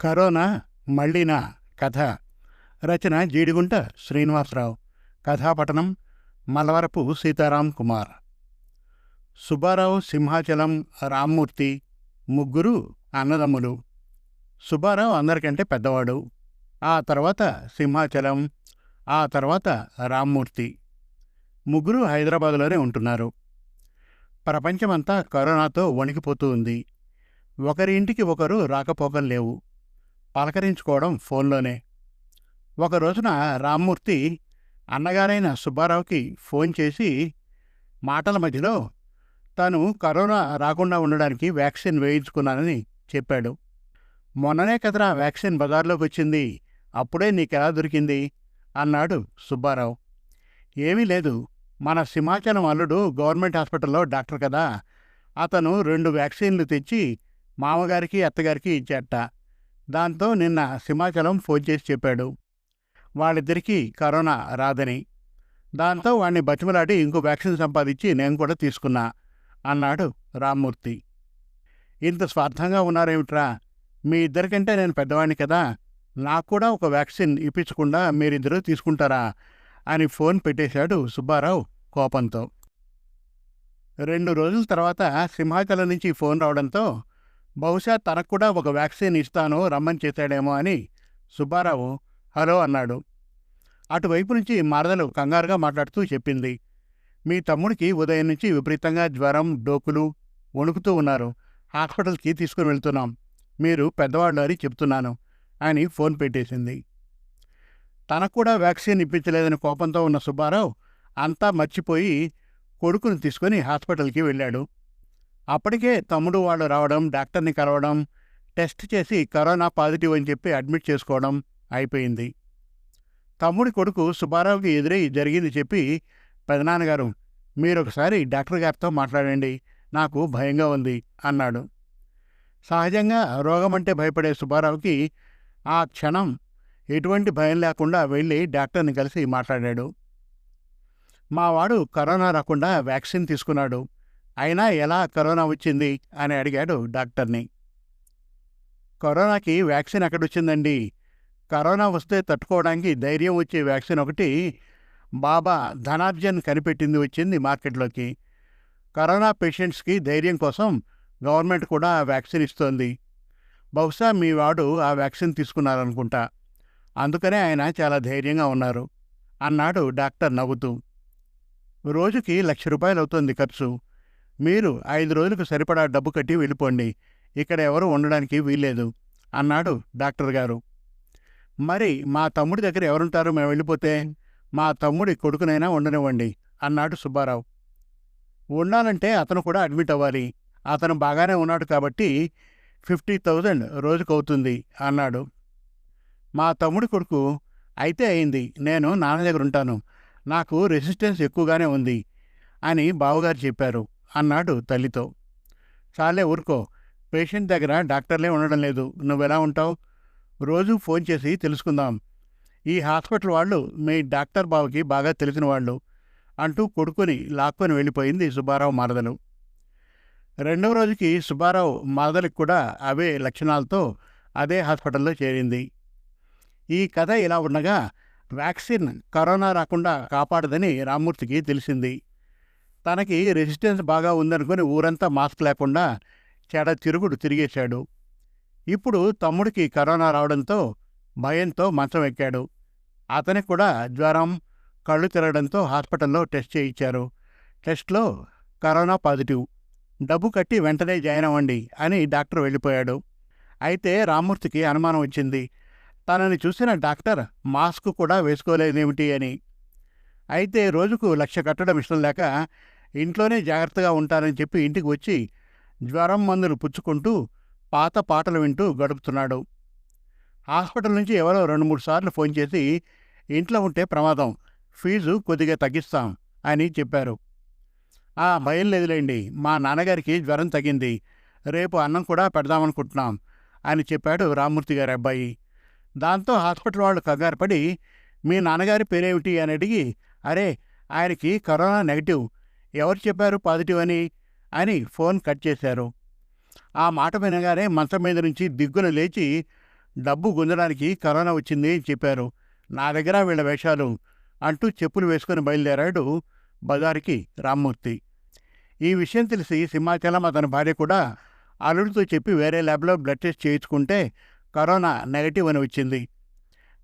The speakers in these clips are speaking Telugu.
కరోనా మళ్ళీనా కథ. రచన జీడిగుంట శ్రీనివాసరావు. కథాపఠనం మలవరపు సీతారాం కుమార్. సుబ్బారావు సింహాచలం రామ్మూర్తి. ముగ్గురు అన్నదమ్ములు. సుబ్బారావు అందరికంటే పెద్దవాడు. ఆ తర్వాత సింహాచలం ఆ తర్వాత రామ్మూర్తి. ముగ్గురు హైదరాబాదులోనే ఉంటున్నారు. ప్రపంచమంతా కరోనాతో వణికిపోతూ ఉంది. ఒకరి ఇంటికి ఒకరు రాకపోకలు లేవు. పలకరించుకోవడం ఫోన్లోనే. ఒక రోజున రామ్మూర్తి అన్నగారైన సుబ్బారావుకి ఫోన్ చేసి మాటల మధ్యలో తాను కరోనా రాకుండా ఉండడానికి వ్యాక్సిన్ వేయించుకున్నానని చెప్పాడు. మొన్ననే కదరా వ్యాక్సిన్ బజార్లోకి వచ్చింది అప్పుడే నీకెలా దొరికింది? అన్నాడు సుబ్బారావు. ఏమీ లేదు. మన సింహాచలం అల్లుడు గవర్నమెంట్ హాస్పిటల్లో డాక్టర్ కదా. అతను రెండు వ్యాక్సిన్లు తెచ్చి మామగారికి అత్తగారికి ఇచ్చేట. దాంతో నిన్న సింహాచలం ఫోన్ చేసి చెప్పాడు. వాళ్ళిద్దరికీ కరోనా రాదని. దాంతో వాణ్ణి బతిమలాడి ఇంకో వ్యాక్సిన్ సంపాదించి నేను కూడా తీసుకున్నా అన్నాడు రామ్మూర్తి. ఇంత స్వార్థంగా ఉన్నారేమిట్రా? మీ ఇద్దరికంటే నేను పెద్దవాడిని కదా. నాకు కూడా ఒక వ్యాక్సిన్ ఇప్పించకుండా మీరిద్దరూ తీసుకుంటారా? అని ఫోన్ పెట్టేశాడు సుబ్బారావు కోపంతో. రెండు రోజుల తర్వాత సింహాచలం నుంచి ఫోన్ రావడంతో బహుశా తనకు కూడా ఒక వ్యాక్సిన్ ఇస్తాను రమ్మని చేశాడేమో అని సుబ్బారావు హలో అన్నాడు. అటువైపు నుంచి మరదలు కంగారుగా మాట్లాడుతూ చెప్పింది. మీ తమ్ముడికి ఉదయం నుంచి విపరీతంగా జ్వరం డోకులు వణుకుతూ ఉన్నారు. హాస్పిటల్కి తీసుకుని వెళ్తున్నాం. మీరు పెద్దవాళ్ళు అని చెప్తున్నాను అని ఫోన్ పెట్టేసింది. తనకు కూడా వ్యాక్సిన్ ఇప్పించలేదని కోపంతో ఉన్న సుబ్బారావు అంతా మర్చిపోయి కొడుకును తీసుకుని హాస్పిటల్కి వెళ్ళాడు. అప్పటికే తమ్ముడు వాళ్ళు రావడం డాక్టర్ని కలవడం టెస్ట్ చేసి కరోనా పాజిటివ్ అని చెప్పి అడ్మిట్ చేసుకోవడం అయిపోయింది. తమ్ముడి కొడుకు సుబ్బారావుకి ఎదురై జరిగింది చెప్పి పెదనాన్నగారు మీరొకసారి డాక్టర్ గారితో మాట్లాడండి నాకు భయంగా ఉంది అన్నాడు. సహజంగా రోగమంటే భయపడే సుబ్బారావుకి ఆ క్షణం ఎటువంటి భయం లేకుండా వెళ్ళి డాక్టర్ని కలిసి మాట్లాడాడు. మా వాడు కరోనా రాకుండా వ్యాక్సిన్ తీసుకున్నాడు. అయినా ఎలా కరోనా వచ్చింది? అని అడిగాడు డాక్టర్ని. కరోనాకి వ్యాక్సిన్ ఎక్కడొచ్చిందండి? కరోనా వస్తే తట్టుకోవడానికి ధైర్యం వచ్చే వ్యాక్సిన్ ఒకటి బాబా ధనార్జన్ కనిపెట్టింది వచ్చింది మార్కెట్లోకి. కరోనా పేషెంట్స్కి ధైర్యం కోసం గవర్నమెంట్ కూడా ఆ వ్యాక్సిన్ ఇస్తోంది. బహుశా మీ వాడు ఆ వ్యాక్సిన్ తీసుకున్నారనుకుంటా. అందుకనే ఆయన చాలా ధైర్యంగా ఉన్నారు అన్నాడు డాక్టర్ నవ్వుతూ. రోజుకి లక్ష రూపాయలు అవుతుంది ఖర్చు. మీరు ఐదు రోజులకు సరిపడా డబ్బు కట్టి వెళ్ళిపోండి. ఇక్కడ ఎవరు ఉండడానికి వీల్లేదు అన్నాడు డాక్టర్ గారు. మరి మా తమ్ముడి దగ్గర ఎవరుంటారు? మేము వెళ్ళిపోతే మా తమ్ముడి కొడుకునైనా ఉండనివ్వండి అన్నాడు సుబ్బారావు. ఉండాలంటే అతను కూడా అడ్మిట్ అవ్వాలి. అతను బాగానే ఉన్నాడు కాబట్టి ఫిఫ్టీ థౌజండ్ రోజుకవుతుంది అన్నాడు. మా తమ్ముడి కొడుకు అయితే అయింది. నేను నాన్న దగ్గర ఉంటాను నాకు రెసిస్టెన్స్ ఎక్కువగానే ఉంది అని బావగారు చెప్పారు. అన్నాడు తల్లితో. చాలే ఊరుకో. పేషెంట్ దగ్గర డాక్టర్లే ఉండడం లేదు. నువ్వెలా ఉంటావు? రోజు ఫోన్ చేసి తెలుసుకుందాం. ఈ హాస్పిటల్ వాళ్ళు మీ డాక్టర్ బావకి బాగా తెలిసిన వాళ్ళు అంటూ కొడుకుని లాక్కొని వెళ్ళిపోయింది సుబ్బారావు మరదలు. రెండవ రోజుకి సుబ్బారావు మరదలికి కూడా అవే లక్షణాలతో అదే హాస్పిటల్లో చేరింది. ఈ కథ ఇలా ఉండగా వ్యాక్సిన్ కరోనా రాకుండా కాపాడదని రామ్మూర్తికి తెలిసింది. తనకి రెసిస్టెన్స్ బాగా ఉందనుకుని ఊరంతా మాస్క్ లేకుండా చెడ తిరుగుడు తిరిగేశాడు. ఇప్పుడు తమ్ముడికి కరోనా రావడంతో భయంతో మంచం ఎక్కాడు. అతనికి కూడా జ్వరం కళ్ళు తిరగడంతో హాస్పిటల్లో టెస్ట్ చేయించారు. టెస్ట్లో కరోనా పాజిటివ్. డబ్బు కట్టి వెంటనే జాయిన్ అవ్వండి అని డాక్టర్ వెళ్ళిపోయాడు. అయితే రామ్మూర్తికి అనుమానం వచ్చింది. తనని చూసిన డాక్టర్ మాస్క్ కూడా వేసుకోలేదేమిటి అని. అయితే రోజుకు లక్ష కట్టడం ఇష్టం లేక ఇంట్లోనే జాగ్రత్తగా ఉంటానని చెప్పి ఇంటికి వచ్చి జ్వరం మందులు పుచ్చుకుంటూ పాత పాటలు వింటూ గడుపుతున్నాడు. హాస్పిటల్ నుంచి ఎవరో రెండు మూడు సార్లు ఫోన్ చేసి ఇంట్లో ఉంటే ప్రమాదం ఫీజు కొద్దిగా తగ్గిస్తాం అని చెప్పారు. ఆ భయం లేదులేండి మా నాన్నగారికి జ్వరం తగ్గింది రేపు అన్నం కూడా పెడదామనుకుంటున్నాం అని చెప్పాడు రామ్మూర్తి గారి అబ్బాయి. దాంతో హాస్పిటల్ వాళ్ళు కంగారుపడి మీ నాన్నగారి పేరేమిటి? అని అడిగి అరే ఆయనకి కరోనా నెగిటివ్ ఎవరు చెప్పారు పాజిటివ్ అని? అని ఫోన్ కట్ చేశారు. ఆ మాట వినగానే మంచం మీద నుంచి దిగ్గున లేచి డబ్బు గుంజడానికి కరోనా వచ్చింది అని చెప్పారు. నా దగ్గర వీళ్ళ వేషాలు అంటూ చెప్పులు వేసుకుని బయలుదేరాడు బజారుకి రామ్మూర్తి. ఈ విషయం తెలిసి సింహాచలం అతని భార్య కూడా అల్లుడితో చెప్పి వేరే ల్యాబ్లో బ్లడ్ టెస్ట్ చేయించుకుంటే కరోనా నెగటివ్ అని వచ్చింది.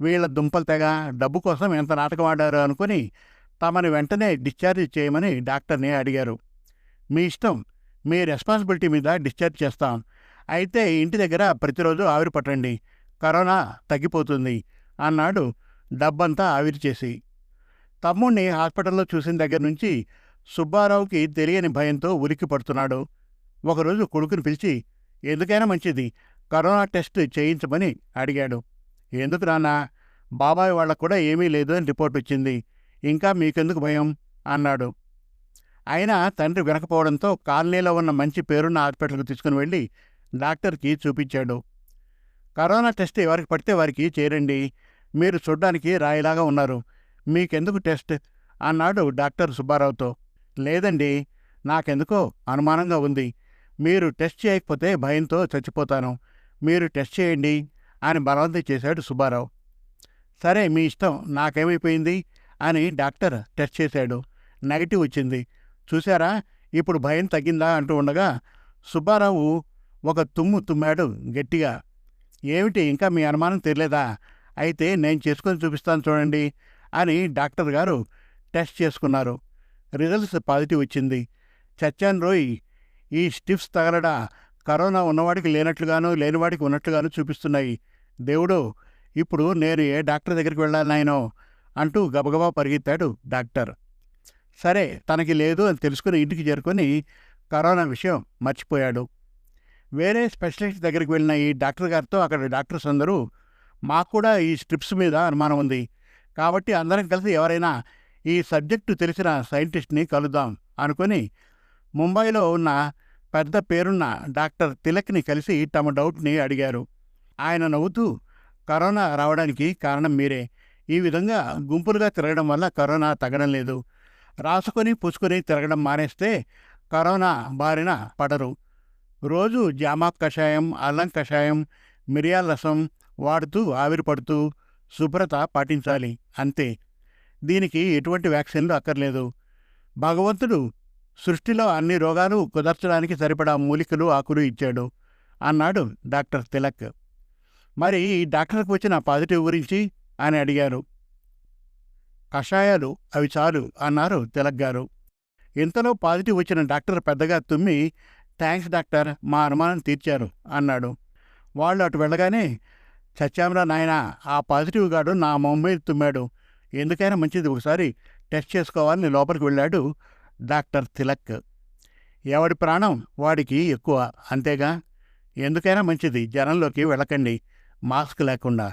వీళ్ళ దుంపలు తెగ డబ్బు కోసం ఎంత నాటకం ఆడారు అనుకుని తమని వెంటనే డిశ్చార్జ్ చేయమని డాక్టర్ని అడిగారు. మీ ఇష్టం. మీ రెస్పాన్సిబిలిటీ మీద డిశ్చార్జ్ చేస్తాం. అయితే ఇంటి దగ్గర ప్రతిరోజు ఆవిరి పట్టండి. కరోనా తగ్గిపోతుంది అన్నాడు డబ్బంతా ఆవిరి చేసి తమ్ముణ్ణి హాస్పిటల్లో చూసిన దగ్గర నుంచి సుబ్బారావుకి తెలియని భయంతో ఉలిక్కి పడుతున్నాడు. ఒకరోజు కొడుకుని పిలిచి ఎందుకైనా మంచిది. కరోనా టెస్ట్ చేయించమని అడిగాడు. ఎందుకు నాన్న? బాబాయ్ వాళ్ళకు కూడా ఏమీ లేదు అని రిపోర్ట్ వచ్చింది. ఇంకా మీకెందుకు భయం? అన్నాడు. అయినా తండ్రి వినకపోవడంతో కాలనీలో ఉన్న మంచి పేరున్న హాస్పిటల్కి తీసుకుని వెళ్ళి డాక్టర్కి చూపించాడు. కరోనా టెస్ట్ ఎవరికి పడితే వారికి చేరండి. మీరు చూడ్డానికి రాయిలాగా ఉన్నారు. మీకెందుకు టెస్ట్? అన్నాడు డాక్టర్ సుబ్బారావుతో. లేదండి నాకెందుకో అనుమానంగా ఉంది. మీరు టెస్ట్ చేయకపోతే భయంతో చచ్చిపోతాను. మీరు టెస్ట్ చేయండి అని బలవంతం చేశాడు సుబ్బారావు. సరే మీ ఇష్టం. నాకేమైపోయింది? అని డాక్టర్ టెస్ట్ చేశాడు. నెగటివ్ వచ్చింది. చూశారా? ఇప్పుడు భయం తగ్గిందా అంటూ ఉండగా సుబ్బారావు ఒక తుమ్ము తుమ్మాడు గట్టిగా. ఏమిటి? ఇంకా మీ అనుమానం తెలియదా అయితే నేను చేసుకొని చూపిస్తాను చూడండి అని డాక్టర్ గారు టెస్ట్ చేసుకున్నారు. రిజల్ట్స్ పాజిటివ్ వచ్చింది. చచ్చాన్ రోయ్. ఈ స్టిఫ్స్ తగలడా? కరోనా ఉన్నవాడికి లేనట్లుగాను లేనివాడికి ఉన్నట్లుగాను చూపిస్తున్నాయి. దేవుడు ఇప్పుడు నేను ఏ డాక్టర్ దగ్గరికి వెళ్ళాలి నాయనో? అంటూ గబగబా పరిగెత్తాడు డాక్టర్. సరే తనకి లేదు అని తెలుసుకుని ఇంటికి చేరుకొని కరోనా విషయం మర్చిపోయాడు. వేరే స్పెషలిస్ట్ దగ్గరికి వెళ్ళిన ఈ డాక్టర్ గారితో అక్కడ డాక్టర్స్ అందరూ మాకు కూడా ఈ స్ట్రిప్స్ మీద అనుమానం ఉంది. కాబట్టి అందరం కలిసి ఎవరైనా ఈ సబ్జెక్టు తెలిసిన సైంటిస్ట్ని కలుద్దాం అనుకొని ముంబైలో ఉన్న పెద్ద పేరున్న డాక్టర్ తిలక్ని కలిసి తమ డౌట్ని అడిగారు. ఆయన నవ్వుతూ కరోనా రావడానికి కారణం మీరే. ఈ విధంగా గుంపులుగా తిరగడం వల్ల కరోనా తగ్గడం లేదు. రాసుకొని పుసుకొని తిరగడం మానేస్తే కరోనా బారిన పడరు. రోజు జామా కషాయం అల్లం కషాయం మిరియాల రసం వాడుతూ ఆవిరి పడుతూ శుభ్రత పాటించాలి. అంతే. దీనికి ఎటువంటి వ్యాక్సిన్లు అక్కర్లేదు. భగవంతుడు సృష్టిలో అన్ని రోగాలు కుదర్చడానికి సరిపడా మూలికలు ఆకులు ఇచ్చాడు అన్నాడు డాక్టర్ తిలక్. మరి ఈ డాక్టర్కి వచ్చిన పాజిటివ్ గురించి అని అడిగారు కషాయాలు? అవి చాలు అన్నారు తిలక్ గారు. ఇంతలో పాజిటివ్ వచ్చిన డాక్టర్ పెద్దగా తుమ్మి థ్యాంక్స్ డాక్టర్ మా అనుమానం తీర్చారు అన్నాడు. వాళ్ళు అటు వెళ్ళగానే చచ్చామరా నాయన ఆ పాజిటివ్ గాడు నా మొహం తుమ్మాడు. ఎందుకైనా మంచిది ఒకసారి టెస్ట్ చేసుకోవాలని లోపలికి వెళ్ళాడు డాక్టర్ తిలక్. ఎవడి ప్రాణం? వాడికి ఎక్కువ. అంతేగా? ఎందుకైనా మంచిది జనంలోకి వెళ్ళకండి. మాస్క్ లేకుండా